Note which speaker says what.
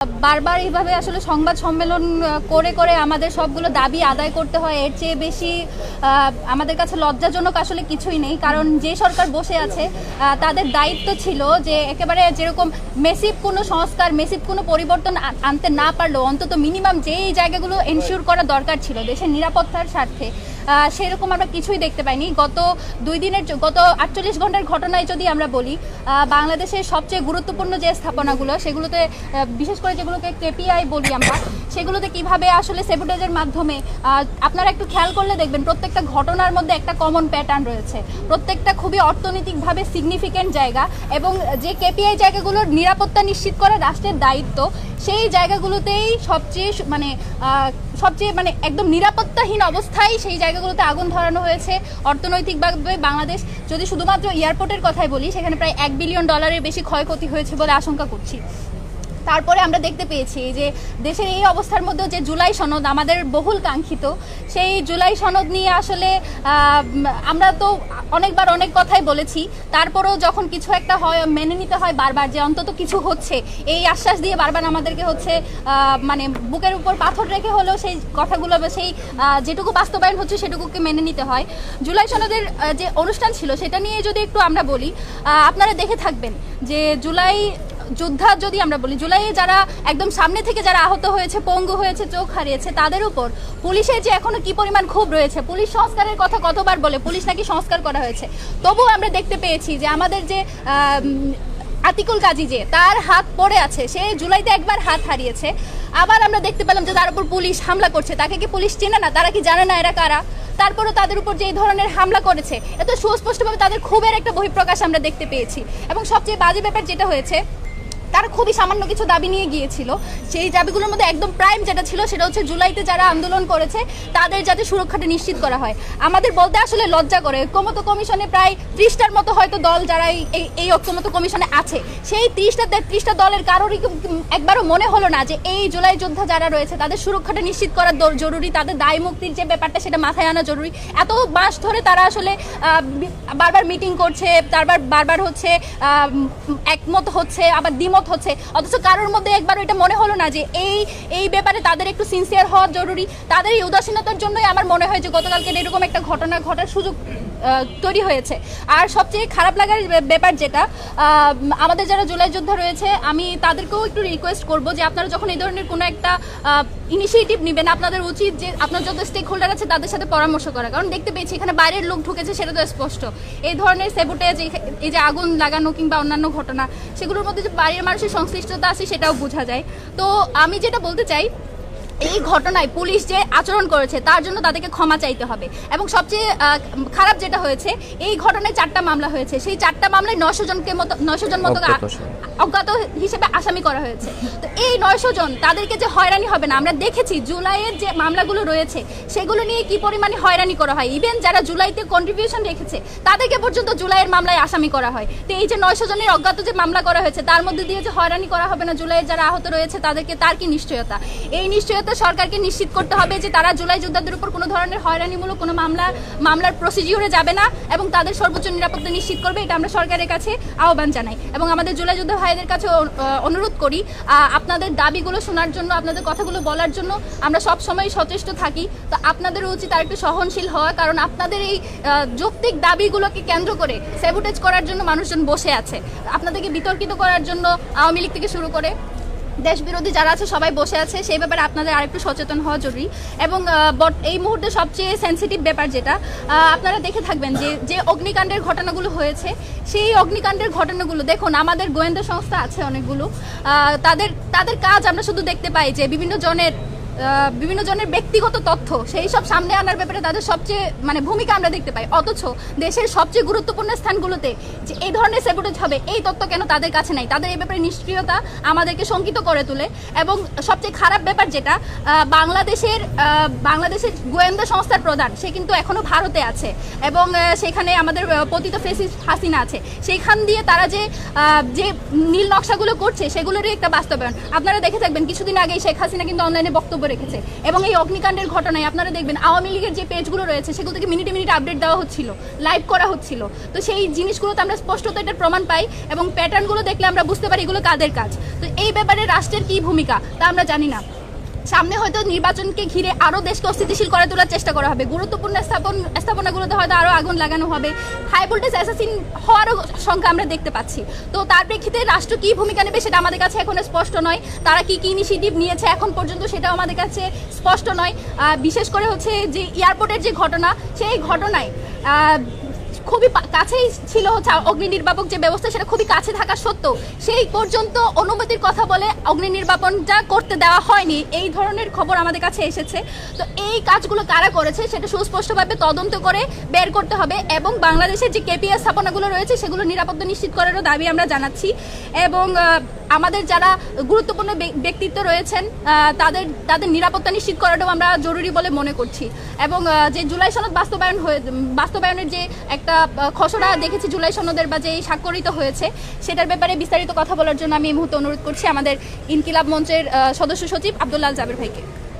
Speaker 1: বারবার এইভাবে আসলে সংবাদ সম্মেলন করে করে আমাদের সবগুলো দাবি আদায় করতে হয়, এর চেয়ে বেশি আমাদের কাছে লজ্জাজনক আসলে কিছুই নেই। কারণ যে সরকার বসে আছে তাদের দায়িত্ব ছিল যে একেবারে যেরকম মেসিভ কোনো সংস্কার মেসিভ কোনো পরিবর্তন আনতে না পারলেও অন্তত মিনিমাম যেই জায়গাগুলো এনশিওর করা দরকার ছিল, দেশের নিরাপত্তার স্বার্থে সেরকম আমরা কিছুই দেখতে পাইনি। গত দুই দিনের গত আটচল্লিশ ঘণ্টার ঘটনায় যদি আমরা বলি বাংলাদেশের সবচেয়ে গুরুত্বপূর্ণ যে স্থাপনাগুলো, সেগুলোতে বিশেষ করে যেগুলোকে কেপিআই বলি আমরা, সেগুলোতে কীভাবে আসলে সেবুটেজের মাধ্যমে আপনারা একটু খেয়াল করলে দেখবেন প্রত্যেকটা ঘটনার মধ্যে একটা কমন প্যাটার্ন রয়েছে। প্রত্যেকটা খুবই অর্থনৈতিকভাবে সিগনিফিক্যান্ট জায়গা এবং যে কেপিআই জায়গাগুলোর নিরাপত্তা নিশ্চিত করা রাষ্ট্রের দায়িত্ব, সেই জায়গাগুলোতেই সবচেয়ে মানে সবচেয়ে মানে একদম নিরাপত্তাহীন অবস্থায় সেই জায়গাগুলোতে আগুন ধরানো হয়েছে। অর্থনৈতিকভাবে বাংলাদেশ, যদি শুধুমাত্র এয়ারপোর্টের কথাই বলি, সেখানে প্রায় এক বিলিয়ন ডলারের বেশি ক্ষয়ক্ষতি হয়েছে বলে আশঙ্কা করছি। তারপরে আমরা দেখতে পেয়েছি যে দেশের এই অবস্থার মধ্যে যে জুলাই সনদ আমাদের বহুল কাঙ্ক্ষিত, সেই জুলাই সনদ নিয়ে আসলে আমরা তো অনেকবার অনেক কথাই বলেছি, তারপরেও যখন কিছু একটা হয়, মেনে নিতে হয় বারবার যে অন্তত কিছু হচ্ছে, এই আশ্বাস দিয়ে বারবার আমাদেরকে হচ্ছে মানে বুকের উপর পাথর রেখে হলেও সেই কথাগুলো বা সেই যেটুকু বাস্তবায়ন হচ্ছে সেটুকুকে মেনে নিতে হয়। জুলাই সনদের যে অনুষ্ঠান ছিল সেটা নিয়ে যদি একটু আমরা বলি আপনারা দেখে থাকবেন যে জুলাই যোদ্ধা যদি আমরা বলি, জুলাইয়ে যারা একদম সামনে থেকে যারা আহত হয়েছে, পঙ্গু হয়েছে, চোখ হারিয়েছে, তাদের উপর পুলিশের যে এখনও কি পরিমাণ ক্ষোভ রয়েছে, পুলিশ সংস্কারের কথা কতবার বলে, পুলিশ নাকি সংস্কার করা হয়েছে, তবুও আমরা দেখতে পেয়েছি যে আমাদের যে আতিকুল কাজী যে, তার হাত পড়ে আছে, সে জুলাইতে একবার হাত হারিয়েছে। আবার আমরা দেখতে পেলাম যে তার উপর পুলিশ হামলা করছে, তাকে কি পুলিশ চেনে না? তারা কি জানে না এরা কারা? তারপরও তাদের উপর যে ধরনের হামলা করেছে, এত সুস্পষ্টভাবে তাদের ক্ষোভের একটা বহিঃপ্রকাশ আমরা দেখতে পেয়েছি। এবং সবচেয়ে বাজে ব্যাপার যেটা হয়েছে তারা খুবই সামান্য কিছু দাবি নিয়ে গিয়েছিল। সেই দাবিগুলোর মধ্যে একদম প্রাইম যেটা ছিল সেটা হচ্ছে জুলাইতে যারা আন্দোলন করেছে, তাদের যাতে সুরক্ষাটা নিশ্চিত করা হয়। আমাদের বলতে আসলে লজ্জা করে। ঐক্যমত কমিশনে প্রায় ত্রিশটার মতো হয়তো দল যারা এই- এই ঐক্যমত কমিশনে আছে, সেই ত্রিশটা, তেত্রিশটা দলের কারোরই একবারও মনে হলো না যে এই জুলাই যোদ্ধা যারা রয়েছে, তাদের সুরক্ষাটা নিশ্চিত করা জরুরি, তাদের দায় মুক্তির যে ব্যাপারটা সেটা মাথায় আনা জরুরি। এত মাস ধরে তারা আসলে বারবার মিটিং করছে, তারপর বারবার হচ্ছে একমত হচ্ছে, আবার দ্বিমত হচ্ছে। অথচ কারোর মধ্যে একবার এটা মনে হলো না যে এই এই ব্যাপারে তাদের একটু সিনসিয়ার হওয়া জরুরি। তাদের এই উদাসীনতার জন্যই আমার মনে হয় যে গতকালকে এরকম একটা ঘটনা ঘটার সুযোগ তৈরি হয়েছে। আর সবচেয়ে খারাপ লাগার ব্যাপার যেটা আমাদের যারা জুলাই যোদ্ধা রয়েছে, আমি তাদেরকেও একটু রিকোয়েস্ট করব যে আপনারা যখন এই ধরনের কোনো একটা ইনিশিয়েটিভ নেবেন, আপনাদের উচিত যে আপনার যত স্টেক হোল্ডার আছে তাদের সাথে পরামর্শ করা। কারণ দেখতে পেয়েছি, এখানে বাইরের লোক ঢুকেছে, সেটা তো স্পষ্ট। এই ধরনের সেবুটেজ এই যে আগুন লাগানো কিংবা অন্যান্য ঘটনা, সেগুলোর মধ্যে যে বাইরের মানুষের সংশ্লিষ্টতা আছে, সেটাও বোঝা যায়। তো আমি যেটা বলতে চাই এই ঘটনায় পুলিশ যে আচরণ করেছে তার জন্য তাদেরকে ক্ষমা চাইতে হবে। এবং সবচেয়ে খারাপ যেটা হয়েছে এই ঘটনায় চারটা মামলা হয়েছে। সেই চারটা মামলায় নশো জনকে মতো নশো জন মতো
Speaker 2: অজ্ঞাত
Speaker 1: অজ্ঞাত হিসেবে আসামি করা হয়েছে। তো এই নয়শো জন তাদেরকে যে হয়রানি হবে না আমরা দেখেছি জুলাইয়ের যে মামলাগুলো রয়েছে সেগুলো নিয়ে কি পরিমাণে হয়রানি করা হয়? ইভেন যারা জুলাইতে কন্ট্রিবিউশন রেখেছে তাদেরকে পর্যন্ত জুলাইয়ের মামলায় আসামি করা হয়। তো এই যে নয়শো জনের অজ্ঞাত যে মামলা করা হয়েছে তার মধ্যে দিয়ে যে হয়রানি করা হবে না জুলাইয়ের যারা আহত রয়েছে তাদেরকে তার কি নিশ্চয়তা? এই নিশ্চয়তা সরকারকে নিশ্চিত করতে হবে যে তারা জুলাই যোদ্ধাদের উপর কোনো ধরনের হয়রানিমূলক কোনো মামলা, মামলার প্রসিডিউরে যাবে না এবং তাদের সর্বোচ্চ নিরাপত্তা নিশ্চিত করবে, এটা আমরা সরকারের কাছে আহ্বান জানাই। এবং আমাদের জুলাই যোদ্ধা ভাইদের কাছে অনুরোধ করি আপনাদের দাবিগুলো শোনার জন্য, আপনাদের কথাগুলো বলার জন্য আমরা সব সময় সচেষ্ট থাকি। তো আপনাদের উচিত আর একটু সহনশীল হওয়া, কারণ আপনাদের এই যৌক্তিক দাবিগুলোকে কেন্দ্র করে সেবুটেজ করার জন্য মানুষজন বসে আছে। আপনাদেরকে বিতর্কিত করার জন্য আওয়ামী লীগ থেকে শুরু করে দেশ বিরোধী যারা আছে, সবাই বসে আছে। সেই ব্যাপারে আপনাদের আরেকটু সচেতন হওয়া জরুরি। এবং এই মুহূর্তে সবচেয়ে সেন্সিটিভ ব্যাপার যেটা আপনারা দেখে থাকবেন যে যে অগ্নিকাণ্ডের ঘটনাগুলো হয়েছে, সেই অগ্নিকাণ্ডের ঘটনাগুলো, দেখুন, আমাদের গোয়েন্দা সংস্থা আছে অনেকগুলো। তাদের তাদের কাজ আমরা শুধু দেখতে পাই যে, বিভিন্ন জনের বিভিন্ন জনের ব্যক্তিগত তথ্য, সেই সব সামনে আনার ব্যাপারে তাদের সবচেয়ে মানে ভূমিকা আমরা দেখতে পাই। অথচ দেশের সবচেয়ে গুরুত্বপূর্ণ স্থানগুলোতে যে এই ধরনের সেবুটেজ হবে, এই তথ্য কেন তাদের কাছে নাই? তাদের এই ব্যাপারে নিষ্ক্রিয়তা আমাদেরকে শঙ্কিত করে তোলে এবং সবচেয়ে খারাপ ব্যাপার যেটা বাংলাদেশের বাংলাদেশের গোয়েন্দা সংস্থার প্রধান, সে কিন্তু এখনও ভারতে আছে এবং সেখানে আমাদের পতিত ফেসিস হাসিনা আছে। সেইখান দিয়ে তারা যে যে নীল নকশাগুলো করছে, সেগুলোরই একটা বাস্তবায়ন। আপনারা দেখে থাকবেন, কিছুদিন আগে শেখ হাসিনা কিন্তু অনলাইনে বক্তব্য রেখেছে। এবং এই অগ্নিকাণ্ডের ঘটনায় আপনারা দেখবেন আওয়ামী লীগের যে পেজগুলো রয়েছে, সেগুলো থেকে মিনিটে মিনিটে আপডেট দেওয়া হচ্ছিল, লাইভ করা হচ্ছিল। তো সেই জিনিসগুলোতে আমরা স্পষ্টত এটার প্রমাণ পাই এবং প্যাটার্নগুলো দেখলে আমরা বুঝতে পারি এগুলো কাদের কাজ। তো এই ব্যাপারে রাষ্ট্রের কি ভূমিকা, তা আমরা জানি না। সামনে হয়তো নির্বাচনকে ঘিরে আরও দেশকে অস্থিতিশীল করে তোলার চেষ্টা করা হবে। গুরুত্বপূর্ণ স্থাপন স্থাপনাগুলোতে হয়তো আরও আগুন লাগানো হবে। হাই ভোল্টেজ অ্যাসাসিন হওয়ারও সংখ্যা আমরা দেখতে পাচ্ছি। তো তার প্রেক্ষিতে রাষ্ট্র কি ভূমিকা নেবে সেটা আমাদের কাছে এখন স্পষ্ট নয়। তারা কি কি ইনিশিয়েটিভ নিয়েছে এখন পর্যন্ত সেটাও আমাদের কাছে স্পষ্ট নয়। বিশেষ করে হচ্ছে যে এয়ারপোর্টের যে ঘটনা, সেই ঘটনায় খুবই কাছেই ছিল হচ্ছে অগ্নি নির্বাপক যে ব্যবস্থা, সেটা খুবই কাছে থাকা সত্ত্বেও সেই পর্যন্ত অনুমতির কথা বলে অগ্নি নির্বাপনটা করতে দেওয়া হয়নি। এই ধরনের খবর আমাদের কাছে এসেছে। তো এই কাজগুলো কারা করেছে সেটা সুস্পষ্টভাবে তদন্ত করে বের করতে হবে এবং বাংলাদেশের যে কেপিএস স্থাপনাগুলো রয়েছে সেগুলো নিরাপত্তা নিশ্চিত করারও দাবি আমরা জানাচ্ছি। এবং আমাদের যারা গুরুত্বপূর্ণ ব্যক- ব্যক্তিত্ব রয়েছেন তাদের তাদের নিরাপত্তা নিশ্চিত করাটাও আমরা জরুরি বলে মনে করছি। এবং যে জুলাই সনদ বাস্তবায়ন হয়ে, বাস্তবায়নের যে একটা খসড়া দেখেছি জুলাই সনদের বা যে স্বাক্ষরিত হয়েছে, সেটার ব্যাপারে বিস্তারিত কথা বলার জন্য আমি এই মুহূর্তে অনুরোধ করছি আমাদের ইনকিলাব মঞ্চের সদস্য সচিব আবদুল্লাহ জাবের ভাইকে।